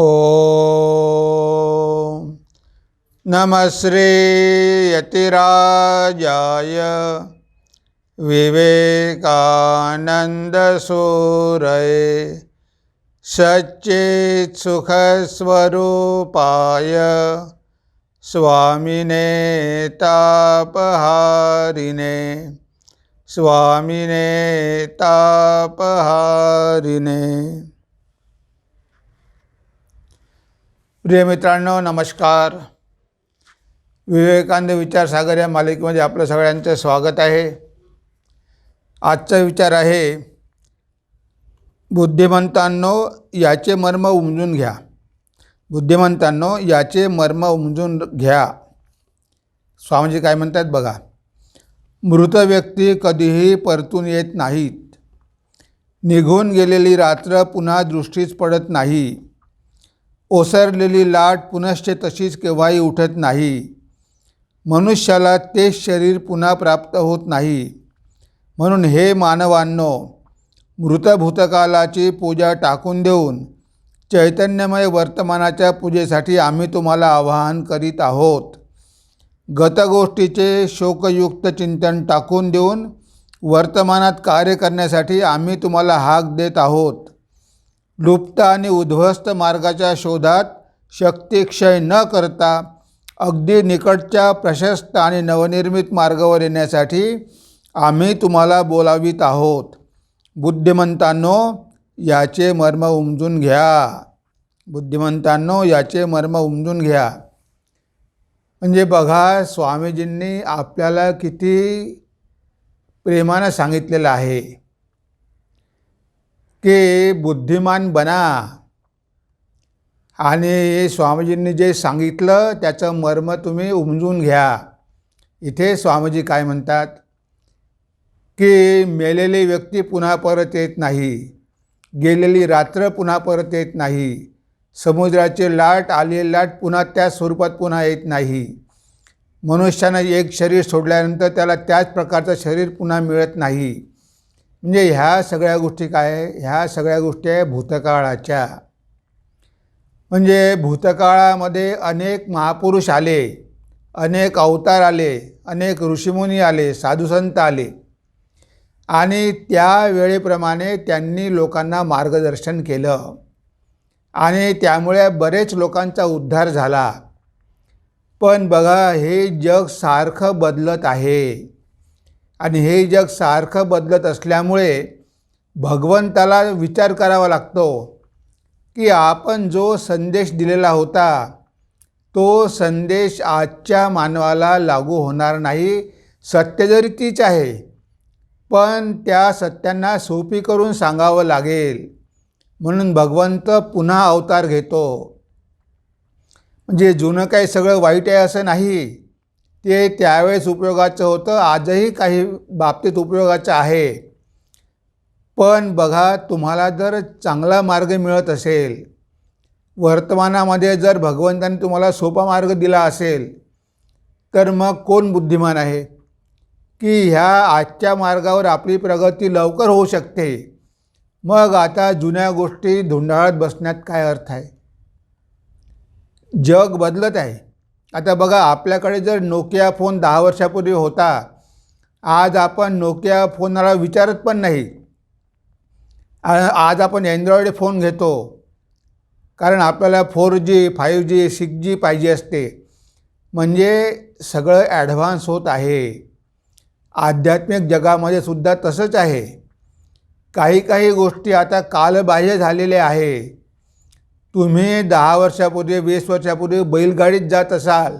ॐ नमः श्रीयतिराजाय विवेकानन्दसूरये सच्चित्सुखस्वरूपाय स्वामिने तापहारिणे स्वामिने तापहारिणे प्रिय मित्रांनो नमस्कार. विवेकानंद विचारसागर या मालिकेमध्ये आपलं सगळ्यांचं स्वागत आहे. आजचा विचार आहे बुद्धिमंतांनो याचे मर्म उमजून घ्या. बुद्धिमंतांनो याचे मर्म उमजून घ्या. स्वामीजी काय म्हणतात बघा मृत व्यक्ती कधीही परतून येत नाहीत. निघून गेलेली रात्र पुन्हा दृष्टीच पडत नाही. ओसरलेली लाट पुनश्च तशीच केव्हाही उठत नाही. मनुष्याला तेच शरीर पुन्हा प्राप्त होत नाही. म्हणून हे मानवांनो मृतभूतकालाची पूजा टाकून देऊन चैतन्यमय वर्तमानाच्या पूजेसाठी आम्ही तुम्हाला आवाहन करीत आहोत. गतगोष्टीचे शोकयुक्त चिंतन टाकून देऊन वर्तमानात कार्य करण्यासाठी आम्ही तुम्हाला हाक देत आहोत. लुप्त आणि उद्ध्वस्त मार्गाच्या शोधात शक्तिक्षय न करता अगदी निकटच्या प्रशस्त आणि नवनिर्मित मार्गावर येण्यासाठी आम्ही तुम्हाला बोलावित आहोत. बुद्धिमंतांनो याचे मर्म उमजून घ्या. बुद्धिमंतांनो याचे मर्म उमजून घ्या. म्हणजे बघा स्वामीजींनी आपल्याला किती प्रेमानं सांगितलेलं आहे. की बुद्धिमान बना. आणि स्वामीजींनी जे सांगितलं त्याचं मर्म तुम्ही उमजून घ्या. इथे स्वामीजी काय म्हणतात? की मेलेली व्यक्ती पुन्हा परत येत नाही. गेलेली रात्र पुन्हा परत येत नाही. समुद्राची लाट आलेली लाट पुन्हा त्या स्वरूपात पुन्हा येत नाही. मनुष्यानं एक शरीर सोडल्यानंतर त्याला त्याच प्रकारचं शरीर पुन्हा मिळत नाही. म्हणजे ह्या सगळ्या गोष्टी काय? ह्या सगळ्या गोष्टी आहे भूतकाळाच्या. म्हणजे भूतकाळामध्ये अनेक महापुरुष आले अनेक अवतार आले अनेक ऋषीमुनी आले साधुसंत आले. आणि त्या वेळेप्रमाणे त्यांनी लोकांना मार्गदर्शन केलं. आणि त्यामुळे बरेच लोकांचा उद्धार झाला. पण बघा हे जग सारखं बदलत आहे. आणि हे जग सारखं बदलत असल्यामुळे भगवंताला विचार करावा लागतो की आपण जो संदेश दिलेला होता तो संदेश आजच्या मानवाला लागू होणार नाही. सत्य जरी तीच आहे पण त्या सत्यांना सोपी करून सांगावं लागेल. म्हणून भगवंत पुन्हा अवतार घेतो. म्हणजे जुनं काही सगळं वाईट आहे असं नाही. ते त्यावेळेस उपयोगाचं होतं. आजही काही बाबतीत उपयोगाचं आहे. पण बघा तुम्हाला जर चांगला मार्ग मिळत असेल वर्तमानामध्ये जर भगवंताने तुम्हाला सोपा मार्ग दिला असेल तर मग कोण बुद्धिमान आहे? की ह्या आजच्या मार्गावर आपली प्रगती लवकर होऊ शकते. मग आता जुन्या गोष्टी धुंडाळत बसण्यात काय अर्थ आहे? जग बदलत आहे. आता बघा आपल्याकडे जर नोकिया फोन दहा वर्षापूर्वी होता आज आपण नोकिया फोनला विचारत पण नाही. आज आपण अँड्रॉइड फोन घेतो कारण आपल्याला four G five G six G पाहिजे असते. म्हणजे सगळं ॲडव्हान्स होत आहे. आध्यात्मिक जगामध्ये सुद्धा तसंच आहे. काही काही गोष्टी आता कालबाह्य झालेल्या आहे. तुम्ही दहा वर्षापूर्वी वीस वर्षापूर्वी बैलगाडीत जात असाल.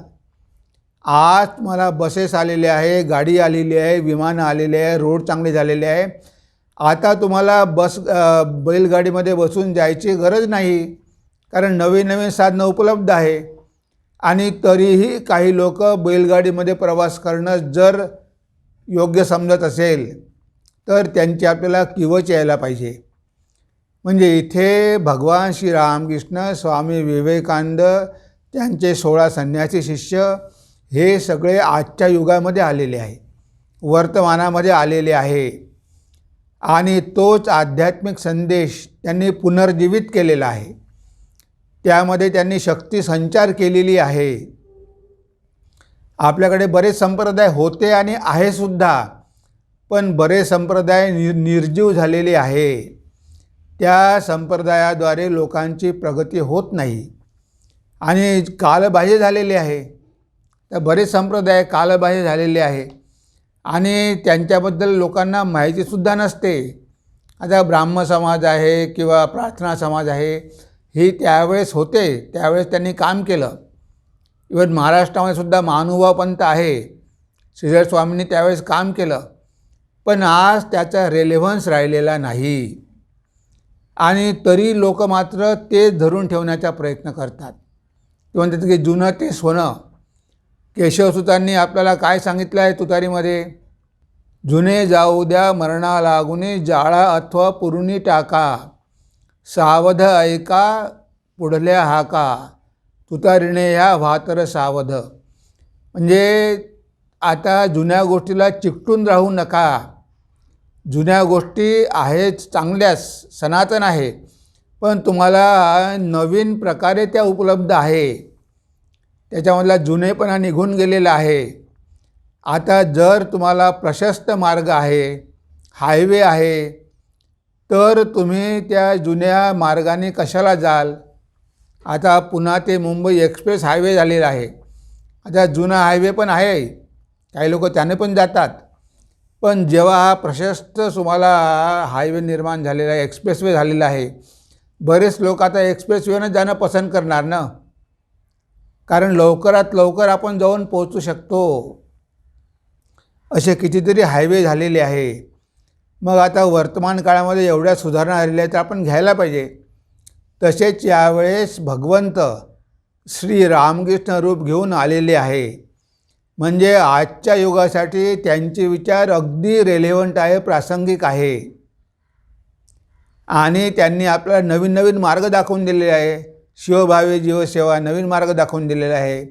आज तुम्हाला बसेस आलेले आहे गाडी आलेली आहे विमानं आलेले आहे रोड चांगले झालेले आहे. आता तुम्हाला बस बैलगाडीमध्ये बसून जायची गरज नाही कारण नवीन नवीन साधनं उपलब्ध आहे. आणि तरीही काही लोक बैलगाडीमध्ये प्रवास करणं जर योग्य समजत असेल तर त्यांची आपल्याला किवच यायला पाहिजे. म्हणजे इथे भगवान श्री रामकृष्ण स्वामी विवेकानंद त्यांचे सोळा संन्यासी शिष्य हे सगळे आजच्या युगामध्ये आलेले आहे वर्तमानामध्ये आलेले आहे. आणि तोच आध्यात्मिक संदेश त्यांनी पुनर्जीवित केलेला आहे. त्यामध्ये त्यांनी शक्ती संचार केलेली आहे. आपल्याकडे बरेच संप्रदाय होते आणि आहेसुद्धा पण बरेच संप्रदाय नि निर्जीव झालेले आहे. त्या संप्रदायाद्वारे लोकांची प्रगती होत नाही. आणि कालबाह्य झालेले आहे. तर बरेच संप्रदाय कालबाह्य झालेले आहे. आणि त्यांच्याबद्दल लोकांना माहितीसुद्धा नसते. आता ब्राह्म समाज आहे किंवा प्रार्थना समाज आहे ही त्यावेळेस होते. त्यावेळेस त्यांनी काम केलं. इवन महाराष्ट्रामध्ये सुद्धा महानुभाव पंत आहे. श्रीधर स्वामींनी त्यावेळेस काम केलं. पण आज त्याचा रेलेव्हन्स राहिलेला नाही. आणि तरी लोक मात्र ते धरून ठेवण्याचा प्रयत्न करतात. किंवा म्हणतात की जुनं ते सोनं. केशवसुतांनी आपल्याला काय सांगितलं आहे तुतारीमध्ये? जुने जाऊ द्या मरणा लागुने जाळा अथवा पुरुणी टाका. सावध ऐका पुढल्या हाका. तुतारीने ह्या व्हातर सावध. म्हणजे आता जुन्या गोष्टीला चिकटून राहू नका. जुन्या गोष्टी आहेत चांगल्याच सनातन आहे पण तुम्हाला नवीन प्रकारे त्या उपलब्ध आहे. त्याच्यामधला जुनेपणा निघून गेलेला आहे. आता जर तुम्हाला प्रशस्त मार्ग आहे हायवे आहे तर तुम्ही त्या जुन्या मार्गाने कशाला जाल? आता पुन्हा ते मुंबई एक्सप्रेस हायवे झालेला आहे. आता जुना हायवे पण आहे. काही लोक त्याने पण जातात. पण जेव्हा हा प्रशस्त तुम्हाला हायवे निर्माण झालेला आहे एक्सप्रेसवे झालेला आहे बरेच लोक आता एक्सप्रेसवेनं जाणं पसंत करणार ना? कारण लवकरात लवकर आपण जाऊन पोहोचू शकतो. असे कितीतरी हायवे झालेले आहे. मग आता वर्तमान काळामध्ये एवढ्या सुधारणा आलेल्या आहेत तर आपण घ्यायला पाहिजे. तसेच यावेळेस भगवंत श्री रामकृष्ण रूप घेऊन आलेले आहे. म्हणजे आजच्या युगासाठी त्यांचे विचार अगदी रेलेवंट आहे प्रासंगिक आहे. आणि त्यांनी आपल्याला नवीन नवीन मार्ग दाखवून दिलेले आहे. शिवभावे जीवसेवा नवीन मार्ग दाखवून दिलेला आहे.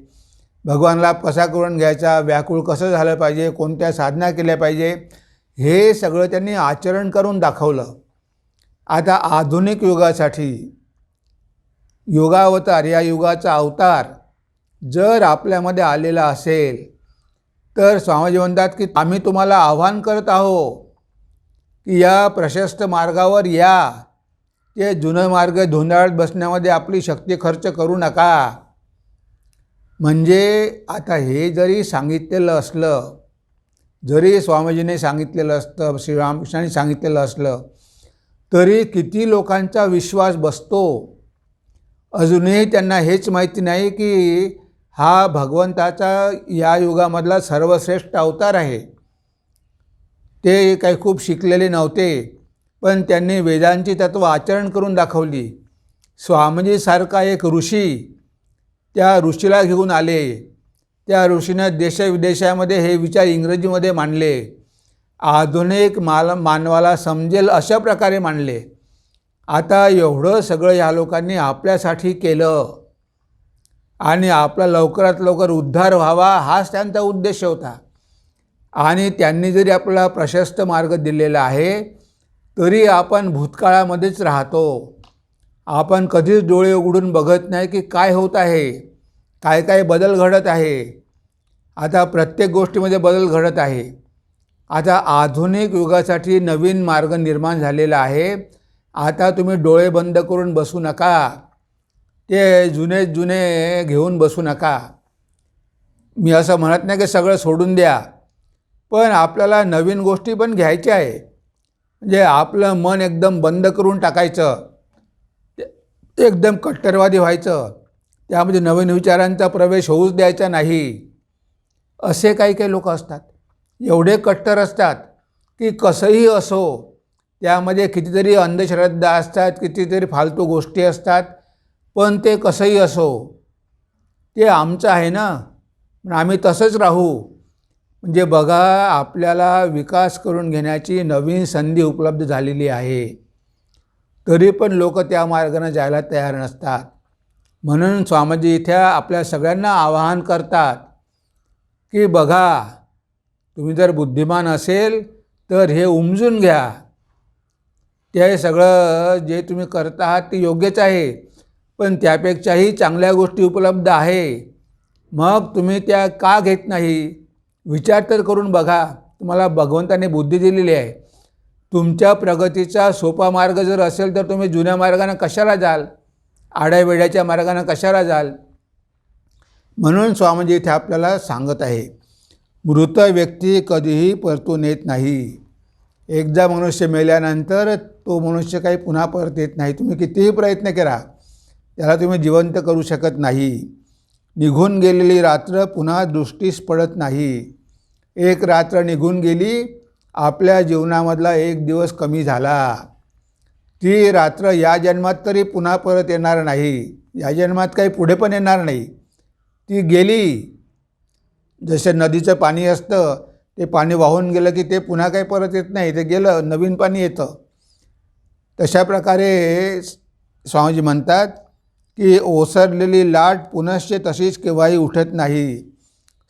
भगवानला कसा करून घ्यायचा व्याकुळ कसं झालं पाहिजे कोणत्या साधना केल्या पाहिजे हे सगळं त्यांनी आचरण करून दाखवलं. आता आधुनिक युगासाठी युगावतार या युगाचा अवतार जर आपल्यामध्ये आलेला असेल तर स्वामीजी म्हणतात की आम्ही तुम्हाला आव्हान करत आहो की या प्रशस्त मार्गावर या. ते जुनं मार्ग धुंदाळत बसण्यामध्ये आपली शक्ती खर्च करू नका. म्हणजे आता हे जरी सांगितलेलं असलं जरी स्वामीजीने सांगितलेलं असतं श्रीरामकृष्णाने सांगितलेलं असलं तरी किती लोकांचा विश्वास बसतो? अजूनही त्यांना हेच माहिती नाही की हा भगवंताचा या युगामधला सर्वश्रेष्ठ अवतार आहे. ते काही खूप शिकलेले नव्हते पण त्यांनी वेदांची तत्व आचरण करून दाखवली. स्वामीजीसारखा एक ऋषी त्या ऋषीला घेऊन आले. त्या ऋषीनं देशविदेशामध्ये हे विचार इंग्रजीमध्ये मांडले. आधुनिक माल मानवाला समजेल अशा प्रकारे मांडले. आता एवढं सगळं या लोकांनी आपल्यासाठी केलं. आणि आपला लवकरात लवकर उद्धार व्हावा हाच त्यांचा उद्देश होता. आणि त्यांनी जरी आपला प्रशस्त मार्ग दिलेला आहे तरी आपण भूतकाळामध्येच राहतो. आपण कधीच डोळे उघडून बघत नाही की काय होत आहे काय काय बदल घडत आहे. आता प्रत्येक गोष्टीमध्ये बदल घडत आहे. आता आधुनिक युगासाठी नवीन मार्ग निर्माण झालेला आहे. आता तुम्ही डोळे बंद करून बसू नका. ते जुने जुने घेऊन बसू नका. मी असं म्हणत नाही की सगळं सोडून द्या पण आपल्याला नवीन गोष्टी पण घ्यायच्या आहे. म्हणजे आपलं मन एकदम बंद करून टाकायचं. एकदम कट्टरवादी व्हायचं. त्यामध्ये नवीन विचारांचा प्रवेश होऊच द्यायचा नाही. असे काही काही लोक असतात. एवढे कट्टर असतात की कसंही असो त्यामध्ये कितीतरी अंधश्रद्धा असतात कितीतरी फालतू गोष्टी असतात. पण ते कसंही असो ते आमचं आहे ना. आम्ही तसंच राहू. म्हणजे बघा आपल्याला विकास करून घेण्याची नवीन संधी उपलब्ध झालेली आहे. तरी पण लोक त्या मार्गाने जायला तयार नसतात. म्हणून स्वामीजी इथे आपल्या सगळ्यांना आवाहन करतात की बघा तुम्ही जर बुद्धिमान असेल तर हे उमजून घ्या. ते सगळं जे तुम्ही करत आहात ते योग्यच आहे. पण त्यापेक्षाही चांगल्या गोष्टी उपलब्ध आहे. मग तुम्ही त्या का घेत नाही? विचार तर करून बघा. तुम्हाला भगवंताने बुद्धी दिलेली आहे. तुमच्या प्रगतीचा सोपा मार्ग जर असेल तर तुम्ही जुन्या मार्गाने कशाला जाल? आड्यावेड्याच्या मार्गाने कशाला जाल? म्हणून स्वामीजी इथे आपल्याला सांगत आहे. मृत व्यक्ती कधीही परतून येत नाही. एकदा मनुष्य मेल्यानंतर तो मनुष्य काही पुन्हा परत येत नाही. तुम्ही कितीही प्रयत्न करा. त्याला तुम्ही जिवंत करू शकत नाही. निघून गेलेली रात्र पुन्हा दृष्टीस पडत नाही. एक रात्र निघून गेली आपल्या जीवनामधला एक दिवस कमी झाला. ती रात्र या जन्मात तरी पुन्हा परत येणार नाही. या जन्मात काही पुढे पण येणार नाही. ती गेली. जसे नदीचं पाणी असतं ते पाणी वाहून गेलं की ते पुन्हा काही परत येत नाही. ते गेलं नवीन पाणी येतं. तशा प्रकारे स्वामीजी म्हणतात की ओसरलेली लाट पुनश्च तशीच केव्हाही उठत नाही.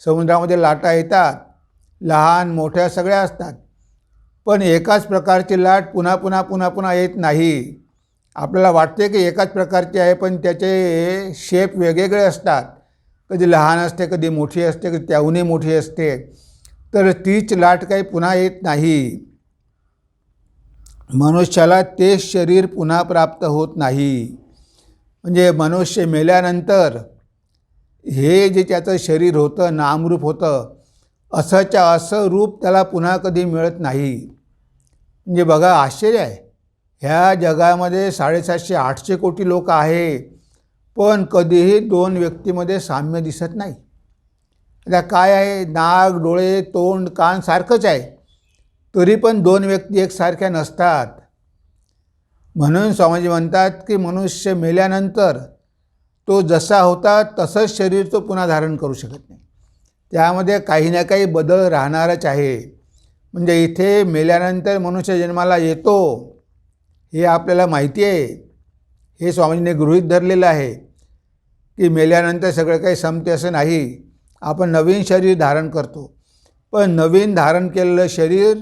समुद्रामध्ये लाटा येतात. लहान मोठ्या सगळ्या असतात. पण एकाच प्रकारची लाट पुन्हा पुन्हा पुन्हा पुन्हा येत नाही. आपल्याला वाटते की एकाच प्रकारची आहे पण त्याचे शेप वेगवेगळे असतात. कधी लहान असते कधी मोठी असते कधी त्याहूनही मोठी असते. तर तीच लाट काही पुन्हा येत नाही. मनुष्याला तेच शरीर पुन्हा प्राप्त होत नाही. म्हणजे मनुष्य मेल्यानंतर हे जे त्याचं शरीर होतं नामरूप होतं असंच्या असं रूप त्याला पुन्हा कधी मिळत नाही. म्हणजे बघा आश्चर्य आहे. ह्या जगामध्ये साडेसातशे आठशे कोटी लोक आहे पण कधीही दोन व्यक्तीमध्ये साम्य दिसत नाही. आता काय आहे? नाक डोळे तोंड कान सारखंच आहे. तरी पण दोन व्यक्ती एकसारख्या नसतात. म्हणून स्वामीजी म्हणतात की मनुष्य मेल्यानंतर तो जसा होता तसंच शरीर तो पुन्हा धारण करू शकत नाही. त्यामध्ये काही ना काही बदल राहणारच आहे. म्हणजे इथे मेल्यानंतर मनुष्य जन्माला येतो हे आपल्याला माहिती आहे. हे स्वामीजीने गृहीत धरलेलं आहे की मेल्यानंतर सगळं काही संपते असं नाही. आपण नवीन शरीर धारण करतो. पण नवीन धारण केलेलं शरीर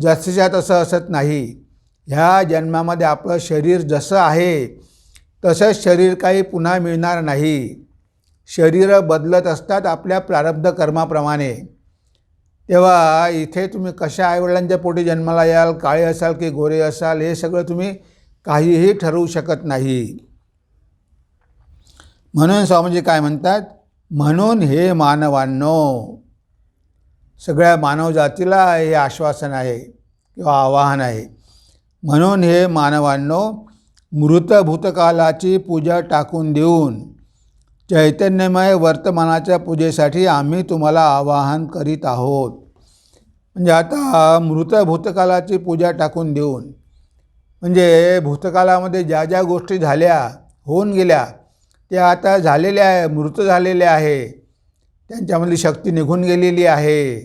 जसंच्या तसं असत नाही. ह्या जन्मामध्ये आपलं शरीर जसं आहे तसंच शरीर काही पुन्हा मिळणार नाही. शरीर बदलत असतात आपल्या प्रारब्ध कर्माप्रमाणे. तेव्हा इथे तुम्ही कशा आईवडिलांच्या पोटी जन्माला याल काळे असाल की गोरे असाल हे सगळं तुम्ही काहीही ठरवू शकत नाही. म्हणून स्वामीजी काय म्हणतात? म्हणून हे मानवांनो सगळ्या मानवजातीला हे आश्वासन आहे किंवा आवाहन आहे. म्हणून हे मानवांनो मृत भूतकालाची पूजा टाकून देऊन चैतन्यमय वर्तमानाच्या पूजेसाठी आम्ही तुम्हाला आवाहन करीत आहोत. म्हणजे आता मृत भूतकालाची पूजा टाकून देऊन म्हणजे भूतकालामध्ये ज्या ज्या गोष्टी झाल्या होऊन गेल्या त्या आता झालेल्या आहे मृत झालेल्या आहे त्यांच्यामधली शक्ती निघून गेलेली आहे.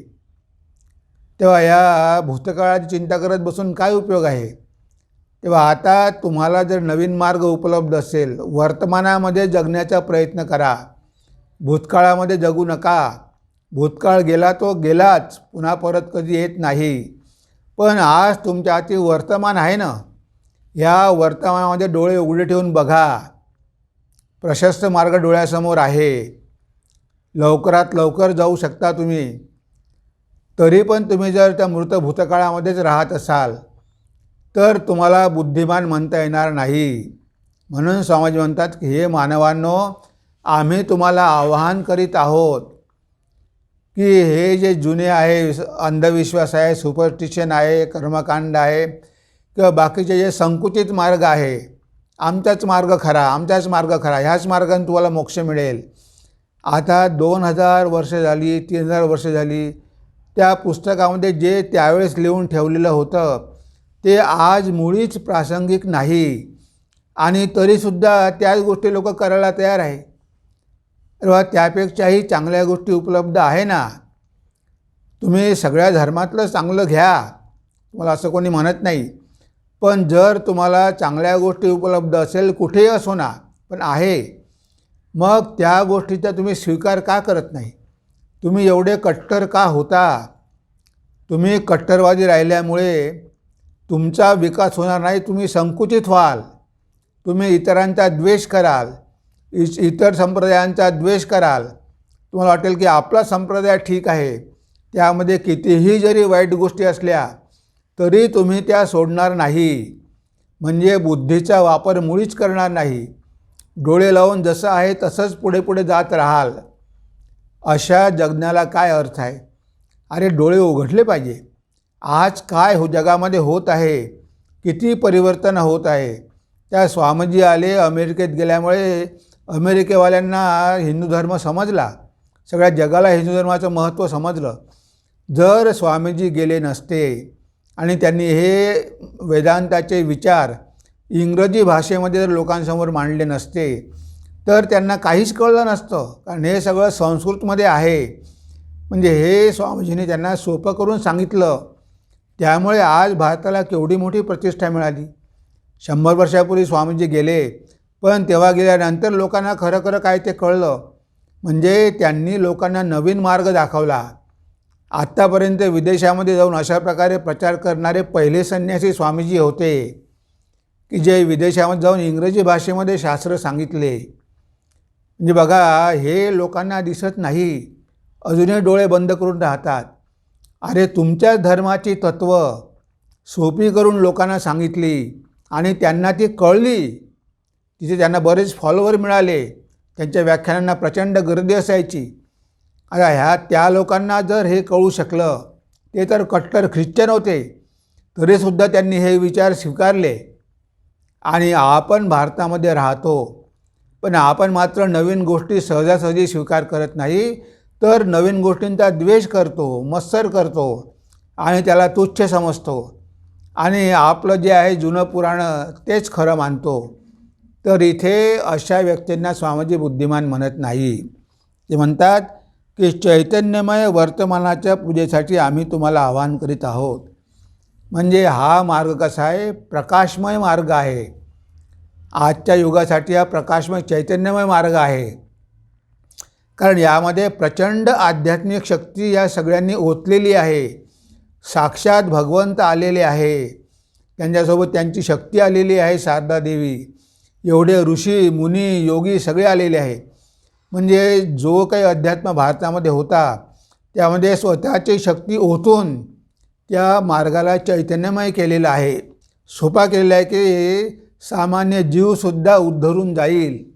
तेव्हा या भूतकाळाची चिंता करत बसून काय उपयोग आहे? तेव्हा आता तुम्हाला जर नवीन मार्ग उपलब्ध असेल वर्तमानामध्ये जगण्याचा प्रयत्न करा. भूतकाळामध्ये जगू नका. भूतकाळ गेला तो गेलाच पुन्हा परत कधी येत नाही. पण आज तुमच्या हाती वर्तमान आहे ना? ह्या वर्तमानामध्ये डोळे उघडे ठेवून बघा. प्रशस्त मार्ग डोळ्यासमोर आहे. लवकरात लवकर जाऊ शकता तुम्ही. तरी पण तुम्ही जर त्या मृत भूतकाळामध्येच राहत असाल तर तुम्हाला बुद्धिमान म्हणता येणार नाही. म्हणून स्वामीजी म्हणतात की हे मानवांनो आम्ही तुम्हाला आवाहन करीत आहोत की हे जे जुने आहे अंधविश्वास आहे सुपरस्टिशन आहे कर्मकांड आहे किंवा बाकीचे जे संकुचित मार्ग आहे आमचाच मार्ग खरा आमचाच मार्ग खरा ह्याच मार्गाने तुम्हाला मोक्ष मिळेल. आता दोन हजार वर्ष झाली तीन हजार वर्ष झाली त्या पुस्तकामध्ये जे त्यावेळेस लिहून ठेवलेलं होतं ते आज मुळीच प्रासंगिक नाही. आणि तरीसुद्धा त्याच गोष्टी लोक करायला तयार आहे. तेव्हा त्यापेक्षाही चांगल्या गोष्टी उपलब्ध आहे ना? तुम्ही सगळ्या धर्मातलं चांगलं घ्या. तुम्हाला असं कोणी म्हणत नाही. पण जर तुम्हाला चांगल्या गोष्टी उपलब्ध असेल कुठेही असो ना पण आहे. मग त्या गोष्टीचा तुम्ही स्वीकार का करत नाही? तुम्ही एवढे कट्टर का होता? तुम्ही कट्टरवादी राहिल्यामुळे तुमचा विकास होणार नाही तुम्ही संकुचित व्हाल. तुम्ही इतरांचा द्वेष कराल. इस इतर संप्रदायांचा द्वेष कराल. तुम्हाला वाटेल की आपला संप्रदाय ठीक आहे. त्यामध्ये कितीही जरी वाईट गोष्टी असल्या तरी तुम्ही त्या सोडणार नाही. म्हणजे बुद्धीचा वापर मुळीच करणार नाही. डोळे लावून जसं आहे तसंच पुढे पुढे जात राहाल. अशा जगण्याला काय अर्थ आहे? अरे डोळे उघडले पाहिजे. आज काय हो जगामध्ये होत आहे? किती परिवर्तन होत आहे? त्या स्वामीजी आले अमेरिकेत गेल्यामुळे अमेरिकेवाल्यांना हिंदू धर्म समजला. सगळ्या जगाला हिंदू धर्माचं महत्त्व समजलं. जर स्वामीजी गेले नसते आणि त्यांनी हे वेदांताचे विचार इंग्रजी भाषेमध्ये जर लोकांसमोर मांडले नसते तर त्यांना काहीच कळलं नसतं. कारण हे सगळं संस्कृतमध्ये आहे. म्हणजे हे स्वामीजीने त्यांना सोपं करून सांगितलं. त्यामुळे आज भारताला केवढी मोठी प्रतिष्ठा मिळाली. शंभर वर्षापूर्वी स्वामीजी गेले पण तेव्हा गेल्यानंतर लोकांना खरं खरं काय ते कळलं. म्हणजे त्यांनी लोकांना नवीन मार्ग दाखवला. आत्तापर्यंत विदेशामध्ये जाऊन अशा प्रकारे प्रचार करणारे पहिले संन्यासी स्वामीजी होते की जे विदेशामध्ये जाऊन इंग्रजी भाषेमध्ये शास्त्र सांगितले. म्हणजे बघा हे लोकांना दिसत नाही. अजूनही डोळे बंद करून राहतात. अरे तुमच्या धर्माची तत्त्व सोपी करून लोकांना सांगितली आणि त्यांना ती कळली. तिथे त्यांना बरेच फॉलोवर मिळाले. त्यांच्या व्याख्यानांना प्रचंड गर्दी असायची. आता ह्या त्या लोकांना जर हे कळू शकलं ते तर कट्टर ख्रिश्चन होते. तरीसुद्धा त्यांनी हे विचार स्वीकारले. आणि आपण भारतामध्ये राहतो. पण आपण मात्र नवीन गोष्टी सहजासहजी स्वीकार करत नाही. तर नवीन गोष्टींचा द्वेष करतो मत्सर करतो आणि त्याला तुच्छ समजतो. आणि आपलं जे आहे जुनं पुराणं तेच खरं मानतो. तर इथे अशा व्यक्तींना स्वामीजी बुद्धिमान म्हणत नाही. ते म्हणतात की चैतन्यमय वर्तमानाच्या पूजेसाठी आम्ही तुम्हाला आवाहन करीत आहोत. म्हणजे हा मार्ग कसा आहे? प्रकाशमय मार्ग आहे. आजच्या युगासाठी हा प्रकाशमय चैतन्यमय मार्ग आहे. कारण यामध्ये प्रचंड आध्यात्मिक शक्ती या सगळ्यांनी ओतलेली आहे. साक्षात भगवंत आलेले आहे. त्यांच्यासोबत त्यांची शक्ती आलेली आहे शारदा देवी. एवढे ऋषी मुनी योगी सगळे आलेले आहे. म्हणजे जो काही अध्यात्म भारतामध्ये होता त्यामध्ये स्वतःची शक्ती ओतून त्या मार्गाला चैतन्यमय केलेलं आहे. सोपा केलेला आहे की सामान्य जीवसुद्धा उद्धरून जाईल.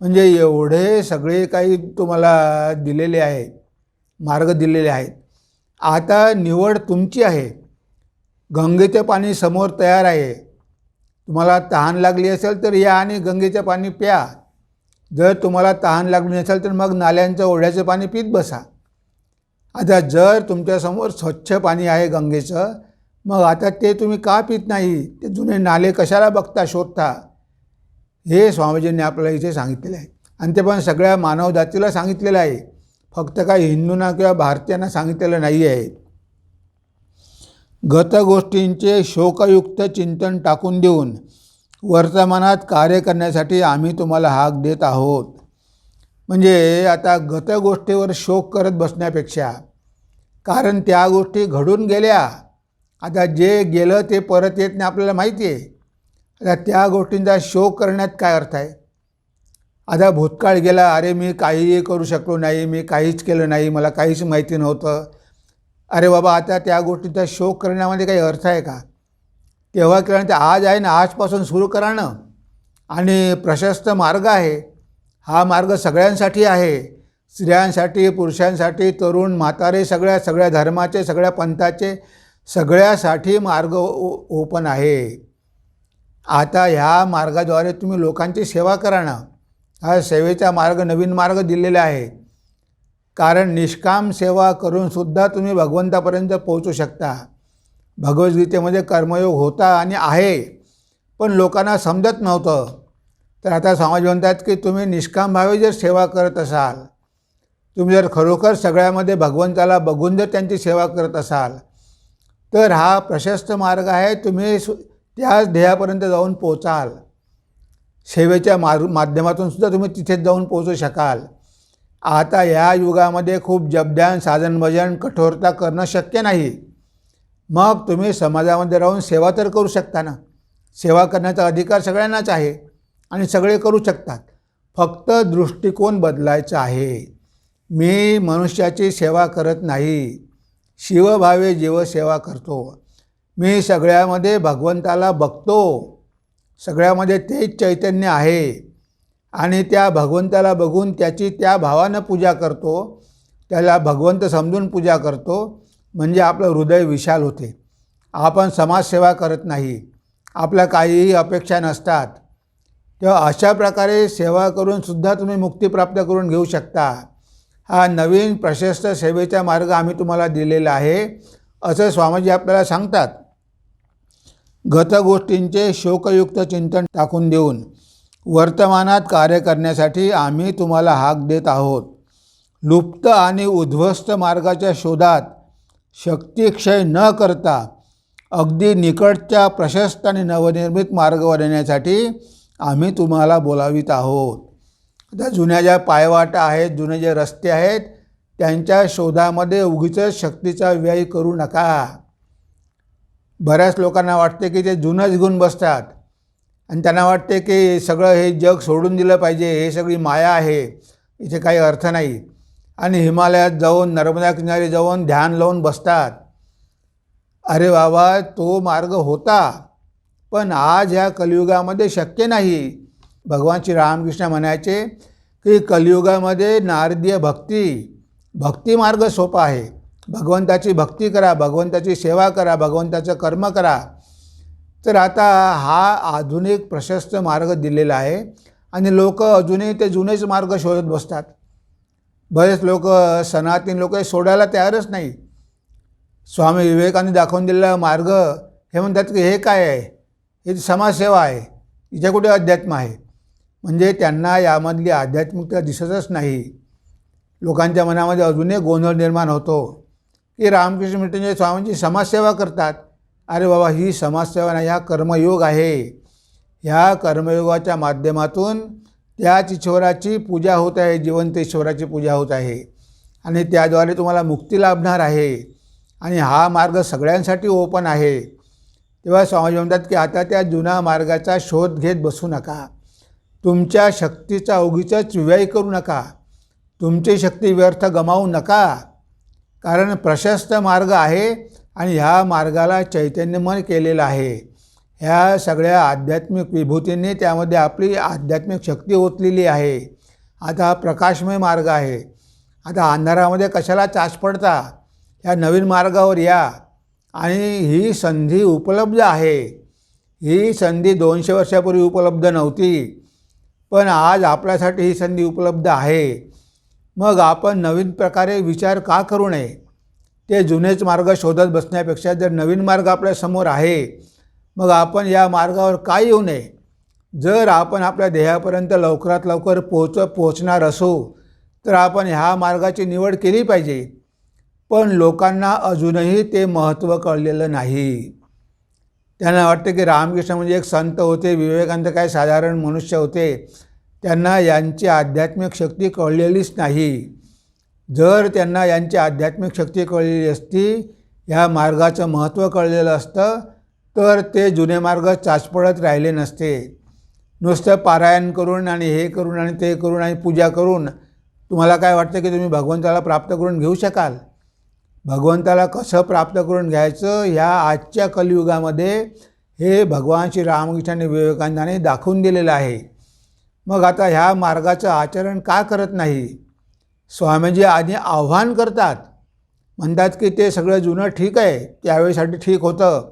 म्हणजे एवढे सगळे काही तुम्हाला दिलेले आहे मार्ग दिलेले आहेत. आता निवड तुमची आहे. गंगेचे पाणी समोर तयार आहे. तुम्हाला तहान लागली असेल तर या आणि गंगेचं पाणी प्या. जर तुम्हाला तहान लागली नसेल तर मग नाल्यांचं ओढ्याचं पाणी पीत बसा. आता जर तुमच्यासमोर स्वच्छ पाणी आहे गंगेचं मग आता ते तुम्ही का पित नाही? ते जुने नाले कशाला बघता शोधता? हे स्वामीजींनी आपल्याला इथे सांगितलेलं आहे. आणि ते पण सगळ्या मानवजातीला सांगितलेलं आहे. फक्त काही हिंदूंना किंवा भारतीयांना सांगितलेलं नाही आहे. गतगोष्टींचे शोकयुक्त चिंतन टाकून देऊन वर्तमानात कार्य करण्यासाठी आम्ही तुम्हाला हाक देत आहोत. म्हणजे आता गतगोष्टीवर शोक करत बसण्यापेक्षा कारण त्या गोष्टी घडून गेल्या. आता जे गेलं ते परत येत नाही आपल्याला माहिती आहे. आता त्या गोष्टींचा शोक करण्यात काय अर्थ आहे? आता भूतकाळ गेला अरे मी काहीही करू शकलो नाही मी काहीच केलं नाही मला काहीच माहिती नव्हतं. अरे बाबा आता त्या गोष्टीचा शो करण्यामध्ये काही अर्थ आहे का? तेव्हा केल्यानंतर आज आहे ना आजपासून सुरू करा ना. आणि प्रशस्त मार्ग आहे. हा मार्ग सगळ्यांसाठी आहे. स्त्रियांसाठी पुरुषांसाठी तरुण म्हातारे सगळ्या सगळ्या धर्माचे सगळ्या पंथाचे सगळ्यासाठी मार्ग ओ ओपन आहे. आता ह्या मार्गाद्वारे तुम्ही लोकांची सेवा करा ना. हा सेवेचा मार्ग नवीन मार्ग दिलेला आहे. कारण निष्काम सेवा करूनसुद्धा तुम्ही भगवंतापर्यंत पोहोचू शकता. भगवद्गीतेमध्ये कर्मयोग होता आणि आहे पण लोकांना समजत नव्हतं. तर आता समाज म्हणतात की तुम्ही निष्काम भावे जर सेवा करत असाल तुम्ही जर खरोखर सगळ्यामध्ये भगवंताला बघून जर त्यांची सेवा करत असाल तर हा प्रशस्त मार्ग आहे. तुम्ही त्या ध्येयापर्यंत जाऊन पोचाल. सेवेच्या मार माध्यमातून सुद्धा तुम्ही तिथेच जाऊन पोचू शकाल. आता या युगामध्ये खूप जबद्यान साधन भजन कठोरता करणं शक्य नाही. मग तुम्ही समाजामध्ये राहून सेवा तर करू शकता ना? सेवा करण्याचा अधिकार सगळ्यांनाच आहे आणि सगळे करू शकतात. फक्त दृष्टिकोन बदलायचा आहे. मी मनुष्याची सेवा करत नाही. शिवभावे जीवसेवा करतो. मी सगळ्यामध्ये भगवंताला बघतो. सगळ्यामध्ये तेच चैतन्य आहे. आणि त्या भगवंताला बघून त्याची त्या भावानं पूजा करतो. त्याला भगवंत समजून पूजा करतो. म्हणजे आपलं हृदय विशाल होते. आपण समाजसेवा करत नाही. आपल्या काहीही अपेक्षा नसतात. तेव्हा अशा प्रकारे सेवा करूनसुद्धा तुम्ही मुक्ती प्राप्त करून घेऊ शकता. हा नवीन प्रशस्त सेवेचा मार्ग आम्ही तुम्हाला दिलेला आहे. असं स्वामीजी आपल्याला सांगतात. गतगोष्टींचे शोकयुक्त चिंतन टाकून देऊन वर्तमानात कार्य करण्यासाठी आम्ही तुम्हाला हाक देत आहोत. लुप्त आणि उद्ध्वस्त मार्गाच्या शोधात शक्तिक्षय न करता अगदी निकटच्या प्रशस्त आणि नवनिर्मित मार्गावर येण्यासाठी आम्ही तुम्हाला बोलावित आहोत. आता जुन्या ज्या पायवाटा आहेत जुने जे रस्ते आहेत त्यांच्या शोधामध्ये उगीच शक्तीचा व्यय करू नका. बऱ्याच लोकांना वाटते की ते जुनंच घेऊन बसतात. आणि त्यांना वाटते की सगळं हे जग सोडून दिलं पाहिजे हे सगळी माया आहे इथे काही अर्थ नाही. आणि हिमालयात जाऊन नर्मदा किनारी जाऊन ध्यान लावून बसतात. अरे बाबा तो मार्ग होता पण आज ह्या कलियुगामध्ये शक्य नाही. भगवान श्री रामकृष्ण म्हणायचे की कलियुगामध्ये नारदीय भक्ती भक्ती मार्ग सोपा आहे. भगवंताची भक्ती करा भगवंताची सेवा करा भगवंताचं कर्म करा. तर आता हा आधुनिक प्रशस्त मार्ग दिलेला आहे आणि लोक अजूनही ते जुनेच मार्ग शोधत बसतात. बरेच लोक सनातन लोक हे सोडायला तयारच नाही. स्वामी विवेकाने दाखवून दिलेला मार्ग हे म्हणतात की हे काय आहे? हे समाजसेवा आहे. इथे कुठे अध्यात्म आहे? म्हणजे त्यांना यामधली आध्यात्मिकता दिसतच नाही. लोकांच्या मनामध्ये अजूनही गोंधळ निर्माण होतो. की रामकृष्ण मिठ्ठे स्वामींची समाजसेवा करतात. अरे बाबा ही समाजसेवा नाही हा कर्मयोग आहे. ह्या कर्मयोगाच्या माध्यमातून त्याच ईश्वराची पूजा होत आहे जिवंत ईश्वराची पूजा होत आहे. आणि त्याद्वारे तुम्हाला मुक्ती लाभणार आहे. आणि हा मार्ग सगळ्यांसाठी ओपन आहे. तेव्हा स्वामी म्हणतात की आता त्या जुन्या मार्गाचा शोध घेत बसू नका. तुमच्या शक्तीचा उगीचाच व्यय करू नका. तुमची शक्ती व्यर्थ गमावू नका. कारण प्रशस्त मार्ग आहे आणि ह्या मार्गाला चैतन्यमय केलेलं आहे. ह्या सगळ्या आध्यात्मिक विभूतींनी त्यामध्ये आपली आध्यात्मिक शक्ती ओतलेली आहे. आता हा प्रकाशमय मार्ग आहे. आता अंधारामध्ये कशाला चाच पडता? ह्या नवीन मार्गावर या. आणि ही संधी उपलब्ध आहे. ही संधी दोनशे वर्षापूर्वी उपलब्ध नव्हती. पण आज आपल्यासाठी ही संधी उपलब्ध आहे. मग आपण नवीन प्रकारे विचार का करू नये? ते जुनेच मार्ग शोधत बसण्यापेक्षा जर नवीन मार्ग आपल्यासमोर आहे मग आपण या मार्गावर का येऊ नये? जर आपण आपल्या ध्येयापर्यंत लवकरात लवकर पोहोच पोचणार असू तर आपण ह्या मार्गाची निवड केली पाहिजे. पण लोकांना अजूनही ते महत्त्व कळलेलं नाही. त्यांना वाटतं की रामकृष्ण म्हणजे एक संत होते विवेकानंद काय साधारण मनुष्य होते. त्यांना यांची आध्यात्मिक शक्ती कळलेलीच नाही. जर त्यांना यांची आध्यात्मिक शक्ती कळलेली असती ह्या मार्गाचं महत्त्व कळलेलं असतं तर ते जुने मार्ग चाचपडत राहिले नसते. नुसतं पारायण करून आणि हे करून आणि ते करून आणि पूजा करून तुम्हाला काय वाटतं की तुम्ही भगवंताला प्राप्त करून घेऊ शकाल? भगवंताला कसं प्राप्त करून घ्यायचं? ह्या आजच्या कलियुगामध्ये हे भगवान श्री रामकृष्ण आणि विवेकानंदाने दाखवून दिलेलं आहे. मग आता ह्या मार्गाचं आचरण का करत नाही? स्वामीजी आधी आव्हान करतात. म्हणतात की ते सगळं जुनं ठीक आहे त्यावेळेसाठी ठीक होतं.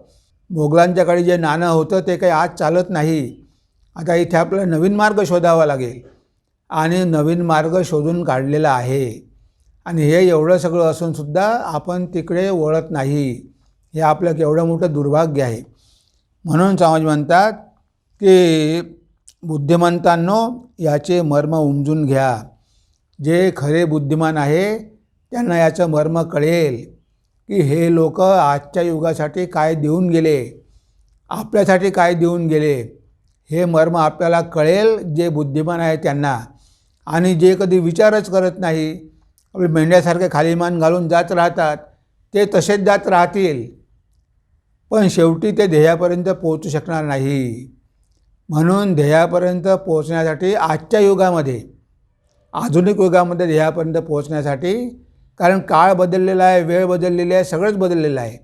मोगलांच्याकडे जे नाणं होतं ते काही आज चालत नाही. आता इथे आपल्याला नवीन मार्ग शोधावा लागेल. आणि नवीन मार्ग शोधून काढलेला आहे. आणि हे एवढं सगळं असूनसुद्धा आपण तिकडे वळत नाही. हे आपलं केवढं मोठं दुर्भाग्य आहे. म्हणून समाज म्हणतात की बुद्धिमंतांनो याचे मर्म उमजून घ्या. जे खरे बुद्धिमान आहे त्यांना याचं मर्म कळेल की हे लोक आजच्या युगासाठी काय देऊन गेले? आपल्यासाठी काय देऊन गेले? हे मर्म आपल्याला कळेल जे बुद्धिमान आहे त्यांना. आणि जे कधी विचारच करत नाही आपले मेंढ्यासारखे खालीमान घालून जात राहतात ते तसेच जात राहतील. पण शेवटी ते ध्येयापर्यंत पोहोचू शकणार नाही. म्हणून ध्येयापर्यंत पोहोचण्यासाठी आजच्या युगामध्ये आधुनिक युगामध्ये ध्येयापर्यंत पोहोचण्यासाठी कारण काळ बदललेला आहे वेळ बदललेली आहे सगळंच बदललेलं आहे.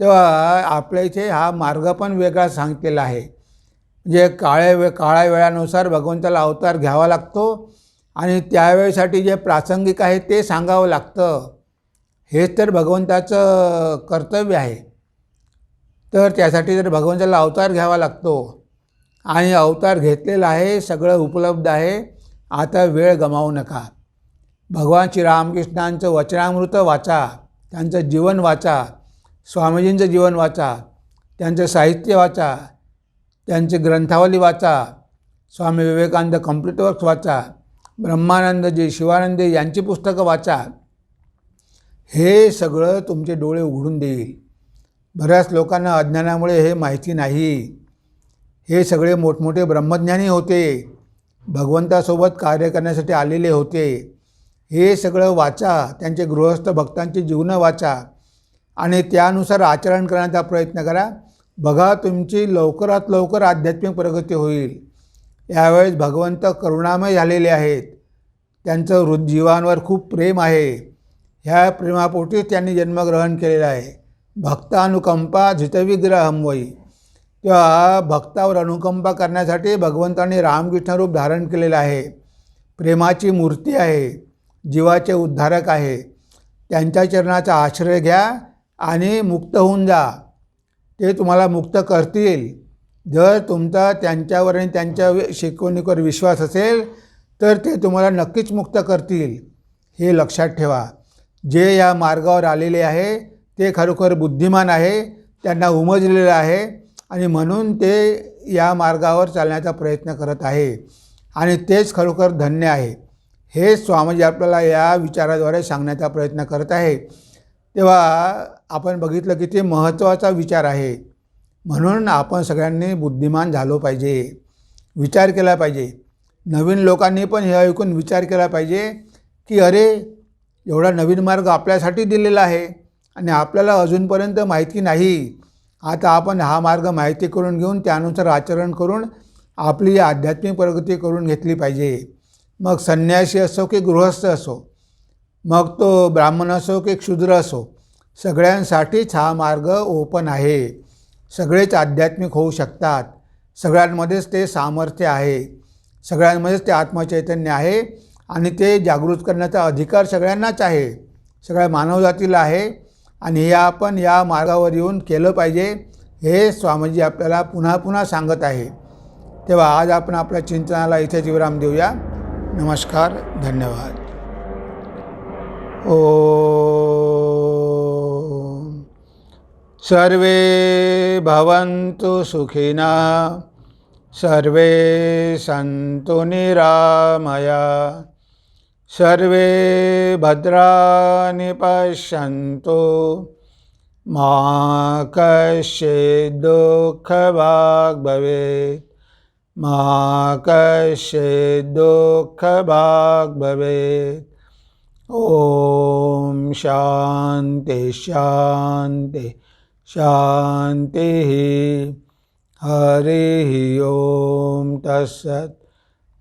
तेव्हा आपल्या इथे हा मार्ग पण वेगळा सांगितलेला आहे. म्हणजे काळ्या वे काळ्या वेळानुसार भगवंताला अवतार घ्यावा लागतो आणि त्यावेळेसाठी जे प्रासंगिक आहे ते सांगावं लागतं. हेच तर भगवंताचं कर्तव्य आहे. तर त्यासाठी जर भगवंताला अवतार घ्यावा लागतो. आणि अवतार घेतलेला आहे सगळं उपलब्ध आहे. आता वेळ गमावू नका. भगवान श्री रामकृष्णांचं वचनामृत वाचा त्यांचं जीवन वाचा स्वामीजींचं जीवन वाचा त्यांचं साहित्य वाचा त्यांची ग्रंथावली वाचा स्वामी विवेकानंद कंप्लीट वर्क्स वाचा ब्रह्मानंदजी शिवानंदजी यांची पुस्तकं वाचा. हे सगळं तुमचे डोळे उघडून देईल. बऱ्याच लोकांना अज्ञानामुळे हे माहिती नाही. हे सगळे मोठमोठे ब्रह्मज्ञानी होते. भगवंतासोबत कार्य करण्यासाठी आलेले होते. हे सगळं वाचा त्यांचे गृहस्थ भक्तांची जीवनं वाचा आणि त्यानुसार आचरण करण्याचा प्रयत्न करा. बघा तुमची लवकरात लवकर आध्यात्मिक प्रगती होईल. यावेळेस भगवंत करुणामय झालेले आहेत. त्यांचं हृद जीवांवर खूप प्रेम आहे. ह्या प्रेमापोटीच त्यांनी जन्मग्रहण केलेलं आहे. भक्तानुकंपा झितविग्रह वई तेव्हा भक्तावर अनुकंपा करण्यासाठी भगवंतांनी रामकृष्ण रूप धारण केलेलं आहे. प्रेमाची मूर्ती आहे. जीवाचे उद्धारक आहे. त्यांच्या चरणाचा आश्रय घ्या आणि मुक्त होऊन जा. ते तुम्हाला मुक्त करतील. जर तुमचा त्यांच्यावर आणि त्यांच्या शिकवणीवर विश्वास असेल तर ते तुम्हाला नक्कीच मुक्त करतील. हे लक्षात ठेवा. जे या मार्गावर आलेले आहे ते खरोखर बुद्धिमान आहे त्यांना उमजलेलं आहे. आणि म्हणून ते या मार्गावर चालण्याचा प्रयत्न करत आहे. आणि तेच खरोखर धन्य आहे. हे स्वामीजी आपल्याला या विचाराद्वारे सांगण्याचा प्रयत्न करत आहे. तेव्हा आपण बघितलं की ते महत्त्वाचा विचार आहे. म्हणून आपण सगळ्यांनी बुद्धिमान झालो पाहिजे. विचार केला पाहिजे. नवीन लोकांनी पण हे ऐकून विचार केला पाहिजे की अरे एवढा नवीन मार्ग आपल्यासाठी दिलेला आहे आणि आपल्याला अजूनपर्यंत माहिती नाही. आता आपण हा मार्ग माहिती करून घेऊन त्यानुसार आचरण करून आपली आध्यात्मिक प्रगती करून घेतली पाहिजे. मग संन्यासी असो की गृहस्थ असो मग तो ब्राह्मण असो की क्षुद्र असो सगळ्यांसाठीच हा मार्ग ओपन आहे. सगळेच आध्यात्मिक होऊ शकतात. सगळ्यांमध्येच ते सामर्थ्य आहे. सगळ्यांमध्येच ते आत्मचैतन्य आहे आणि ते जागृत करण्याचा अधिकार सगळ्यांनाच आहे. सगळ्या मानवजातीला आहे. आणि हे आपण या मार्गावर येऊन केलं पाहिजे हे स्वामीजी आपल्याला पुन्हा पुन्हा सांगत आहे. तेव्हा आज आपण आपल्या चिंतनाला इथे जीवराम देऊया. नमस्कार धन्यवाद. ओ सर्वे भवन्तु सुखिना सर्वे सन्तु निरामया। सर्वे भद्राणि पश्यन्तु। मा कश्चित् दुःखभाग् भवेत्। मा कश्चित् दुःखभाग् भवेत्। ॐ शान्ति शान्ति शान्तिः। हरिः ॐ तत्सत्